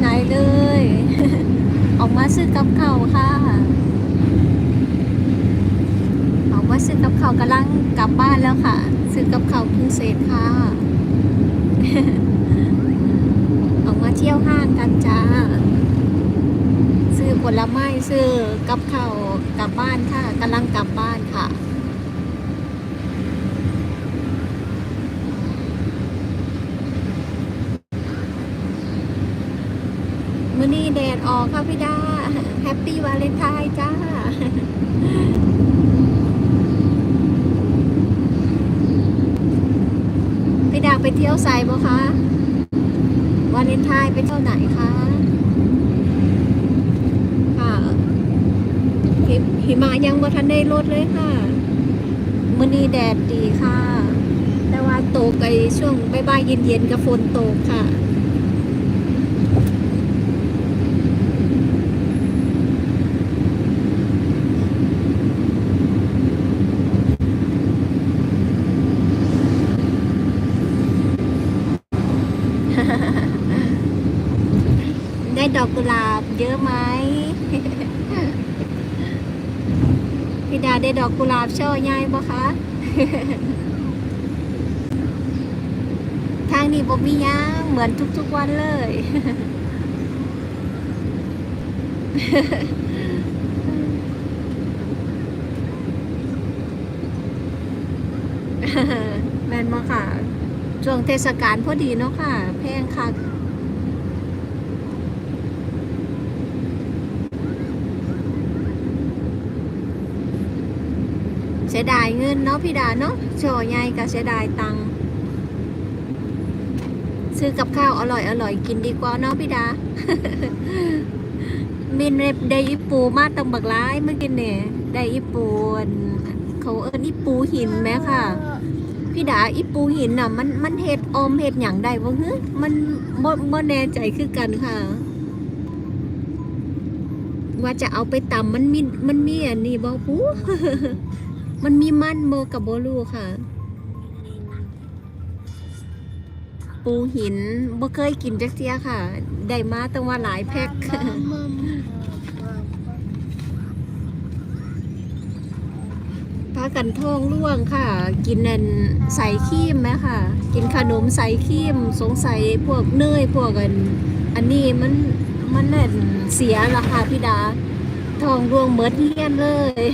ไหนเลย ออกมาซื้อกับข้าวค่ะ ออกมาซื้อกับข้าวกำลังกลับบ้านแล้วค่ะ ซื้อกับข้าวเพิ่งเสร็จค่ะ ออกมาเที่ยวห้างกันจ้า ซื้อผลไม้ซื้อกับข้าวกลับบ้านค่ะกำลังกลับบ้านค่ะ มื่อนี้แดดออกค่ะพี่ดาแฮปปี้วาเลนไทน์จ้าพี่ดาไปเที่ยวไซบ่คะวาเลนไทน์ไปเที่ยวไหนคะค่ะหิหิมะยังบ่ทันได้ลดเลยค่ะมื่อนี้แดดดีค่ะ แต่ว่าตกไอช่วงใบ่ายเย็นๆกับฝนตกค่ะ ไดอกกุหลาบเยอะไหม พี่ดาได้ดอกกุหลาบช่อใหญ่บ่คะ ทางนี้บ่มียังเหมือนทุกๆวันเลย แม่นมาค่ะ ช่วงเทศกาลพอดีเนาะค่ะ แพงค่ะ เสียดายเงินเนาะพี่ดาเนาะโชว์ใหญ่ก็เสียดายตังค์ซื้อกับข้าวอร่อยอร่อยกินดีกว่าเนาะพี่ดา มินเร็บได้อีปูมาตังบักร้ายเมื่อกี้เนี่ยได้อีปูนเขาเอิ้นอีปูหินไหมค่ะพี่ดาอีปูหินน่ะมันมันเฮ็ดอมเฮ็ดหยังได้บ่ฮึมันบ่บ่แน่ใจคือกันค่ะ ว่าจะเอาไปตำมันมีมันมีอันนี้บ่ปู มันมีมันโมกับโบลูค่ะ ปูหินบ่เคยกินจักเทียค่ะ ได้มาตั้งว่าหลายแพ็คพากันท้องร่วงค่ะ กินนันใส่ครีมไหมค่ะ กินขนมใส่ครีมสงสัยพวกเนยพวกอัน อันนี้มันมันนั่นเสียราคาพี่ดาทองร่วงเมิดเฮียนเลย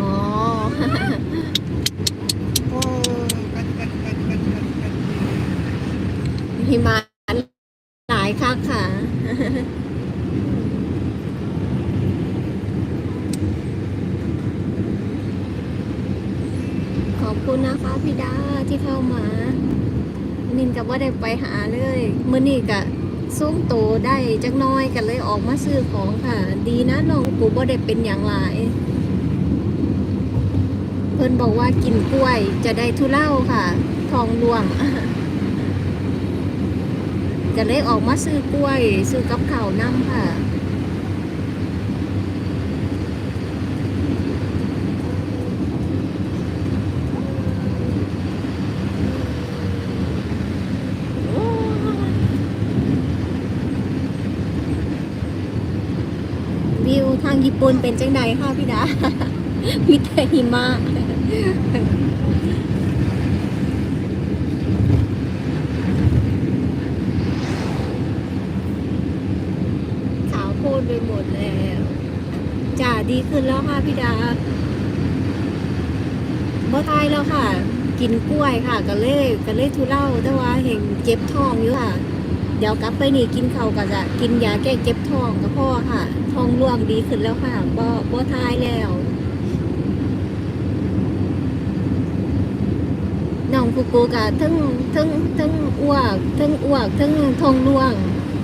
อ๋อ หิมะหลายคักค่ะ ขอบคุณนะคะพี่ดาที่เข้ามา นินกับว่าได้ไปหาเลยเมื่อนี้กะซุ้มโตได้จักน้อยกันเลยออกมาซื้อของค่ะ ดีนะน้องกูบ่ได้เป็นอย่างไรเพิ่นบอกว่ากินกล้วยจะได้ทุเล่าค่ะ ทองรวง ก็เลยออกมาซื้อกล้วย ซื้อกับข้าวน้ำค่ะวิวทางญี่ปุ่นเป็นจังใดค่ะพี่ดามีแต่หิมะขาวโพล นไปหมดแล้วจ่าดีขึ้นแล้วค่ะพี่ดาบ่ตายแล้วค่ะ กินกล้วยค่ะก็เลยก็เลยทุเล่าแต่ว่าเห็นเจ็บท้องอยู่ค่ะ เดี๋ยวกลับไปนี่กินเขาก็จะกินยาแก้เจ็บท้องกับพ่อค่ะ ท้องร่วงดีขึ้นแล้วค่ะบ่บ่ทายแล้วน้องกูกูกะทั้งทั้งทั้งอ้วกทั้งอ้วกทั้งท้องร่วง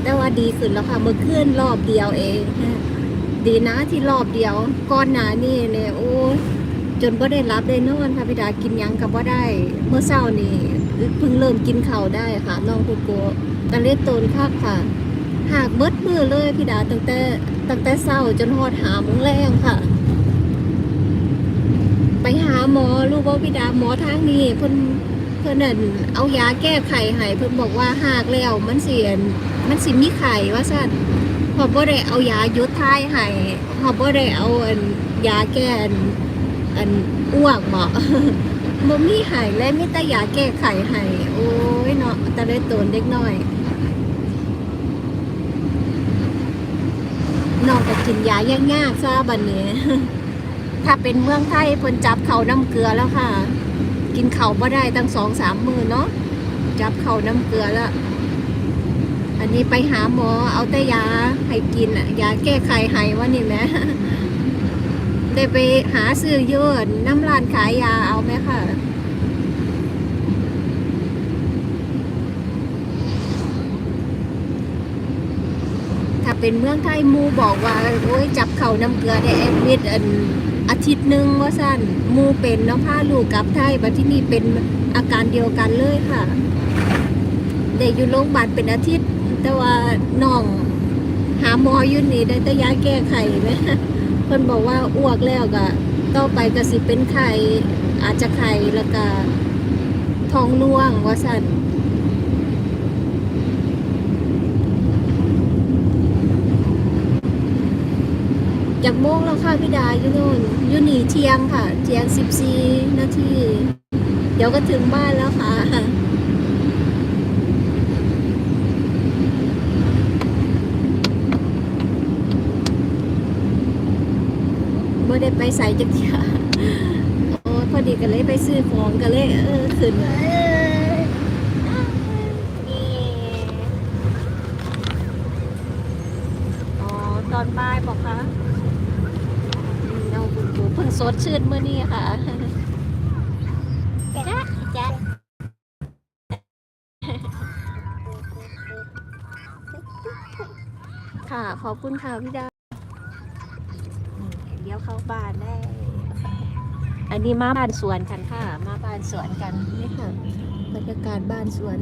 แต่ว่าดีขึ้นแล้วค่ะเมื่อคืนรอบเดียวเองดีนะที่รอบเดียวก่อนหน้านี่เนี่ยโอ้จนบ่ได้รับได้นอนค่ะพี่ดากินยังกับบ่าได้ เมื่อเช้านี่เพิ่งเริ่มกินข้าวได้ค่ะน้องกูกูกันเล่นโตนคักค่ะหากเบิดมือเลยพี่ดาตั้งแต่ตั้งแต่เช้าจนฮอดหาโมงแรงค่ะ ไปหาหมอรู้ว่าพี่ดาหมอทางนี้เพิ่นเพื่นนั่นเอายาแก้ไขให้เพิ่นบอกว่าหากแล้วมันเสิอัน มันสิมีไข่ว่าซั่นพอบ่ได้เอายายุดท้ายให้พอบ่ได้เอาอันยาแก้อันอันอ้วกบ่บ่มีให้เลยมีแต่ยาแก้ไขให้โอ้ยเนาะแต่ได้ตนเด็กน้อยน้องก็กินยายากๆซะบัดนนี้ ถ้าเป็นเมืองไทยเพิ่นจับเขาน้ำเกลือแล้วค่ะ กินเขาบ่ได้ตั้งสองสามมือเนาะจับเขาน้ำเกลือแล้ว อันนี้ไปหาหมอเอาแต่ยาให้กินอะยาแก้ไขให้ว่านี่แม่ได้ไปหาซื้อเยอะน้ำร้านขายยาเอาไหมค่ะถ้าเป็นเมืองไทยมูบอกว่า โอ้ยจับเข่าน้ำเกลือได้แอดมิดอันอาทิตย์หนึ่งว่าสั้นมูเป็นเนาะพาลูกกับไทยบัดที่นี่เป็นอาการเดียวกันเลยค่ะได้อยู่โรงพยาบาลเป็นอาทิตย์ แต่ว่าน้อง หาหมออยู่นี่ได้แต่ยาแก้ไขไหมเพิ่นบอกว่าอ้วกแล้วก็ต่อไปก็สิเป็นไข่อาจจะไข่แล้วก็ท้องร่วงว่าสั่นจากโมงแล้วค่ะพี่ดาอยู่โน่นอยู่หนีเทียงค่ะ เทียงสิบสี่นาที เดี๋ยวก็ถึงบ้านแล้วค่ะ่ได้ไปใส่จักรยานโอ้พอดีกันเลยไปซื้อของกันเลยเออขึ้นอ๋อตอนบ่ายบอกคะเอาคุณครูเพิ่งสดชื่นเมื่อนี้ค่ะจ๊ะจ๊ะค่ะ ขอบคุณค่ะพี่ดา บ้านได้อันนี้มาบ้านสวนกันค่ะ มาบ้านสวนกันนี่ค่ะบรรยากาศบ้านสวน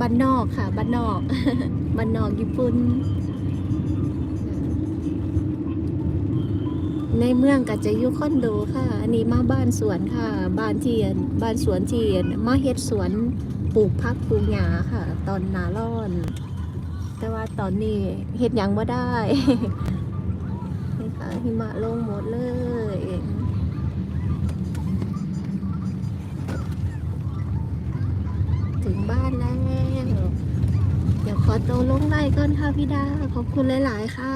บ้านนอกค่ะบ้านนอกบ้านนอกญี่ปุ่นในเมืองก็จะอยู่คอนโดค่ะ อันนี้มาบ้านสวนค่ะ บ้านเทียน บ้านสวนเทียน มาเฮ็ดสวนปลูกพักปลูกหญ้าค่ะ ตอนหนาร้อน แต่ว่าตอนนี้เฮ็ดหยังไม่ได้ หิมะลงหมดเลยถึงบ้านแล้ว เดี๋ยวขอตัวลงไล่ก่อนค่ะพี่ดา ขอบคุณหลาย ๆ ค่ะ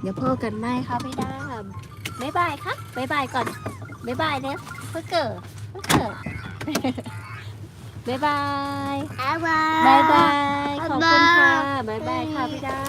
เดี๋ยวพ่อกันไหมค่ะพี่ดาบ๊ายบายค่ะบ๊ายบายก่อนบ๊ายบายเด้อเพื่อเกิดเพื่อเกิดบ๊ายบาย บ๊ายบาย บ๊ายบาย ขอบคุณค่ะ บ๊ายบายค่ะพี่ดา